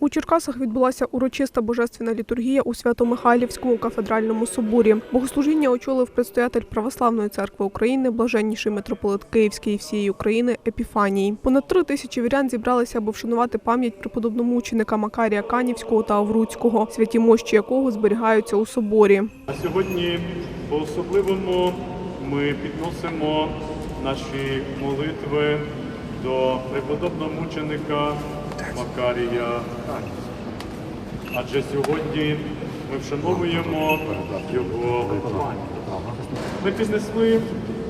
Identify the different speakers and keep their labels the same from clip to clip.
Speaker 1: У Черкасах відбулася урочиста божественна літургія у Свято-Михайлівському кафедральному соборі. Богослужіння очолив предстоятель Православної церкви України, блаженніший митрополит Київський і всієї України Епіфаній. Понад три тисячі вірян зібралися, аби вшанувати пам'ять преподобномученика Макарія Канівського та Авруцького, святі мощі якого зберігаються у соборі.
Speaker 2: А сьогодні по-особливому ми підносимо наші молитви до преподобного мученика Макарія. Адже сьогодні ми вшановуємо його. Ми піднесли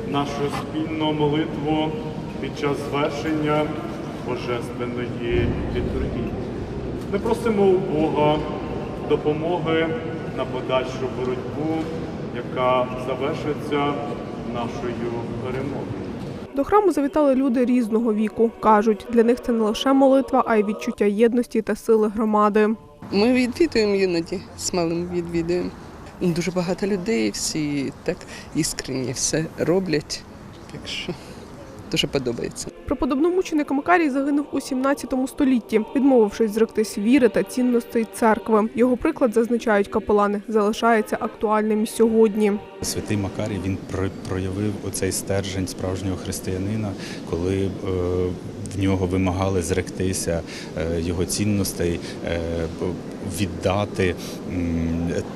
Speaker 2: нашу спільну молитву під час звершення Божественної літургії. Ми просимо у Бога допомоги на подальшу боротьбу, яка завершиться нашою перемогою.
Speaker 1: До храму завітали люди різного віку. кажуть, для них це не лише молитва, а й відчуття єдності та сили громади.
Speaker 3: Ми відвідуємо іноді, з малим відвідуємо. Дуже багато людей, всі так іскренні все роблять. Так що дуже подобається.
Speaker 1: Преподобномученик Макарій загинув у 17 столітті, відмовившись зректись віри та цінностей церкви. Його приклад зазначають капелани, залишається актуальним і сьогодні.
Speaker 4: Святий Макарій він проявив оцей стержень справжнього християнина, коли е, в нього вимагали зректися е, його цінностей, е, віддати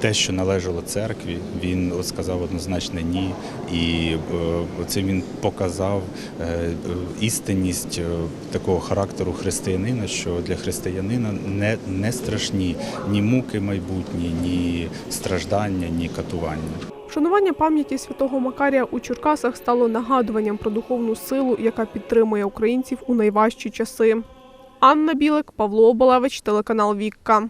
Speaker 4: те, що належало церкві. Він сказав однозначно ні, і це він показав істинність е, такого характеру християнина, що для християнина не, не страшні ні муки майбутні, ні страждання, ні катування.
Speaker 1: Вшанування пам'яті святого Макарія у Черкасах стало нагадуванням про духовну силу, яка підтримує українців у найважчі часи. Анна Білик, Павло Оболевич, телеканал Вікка.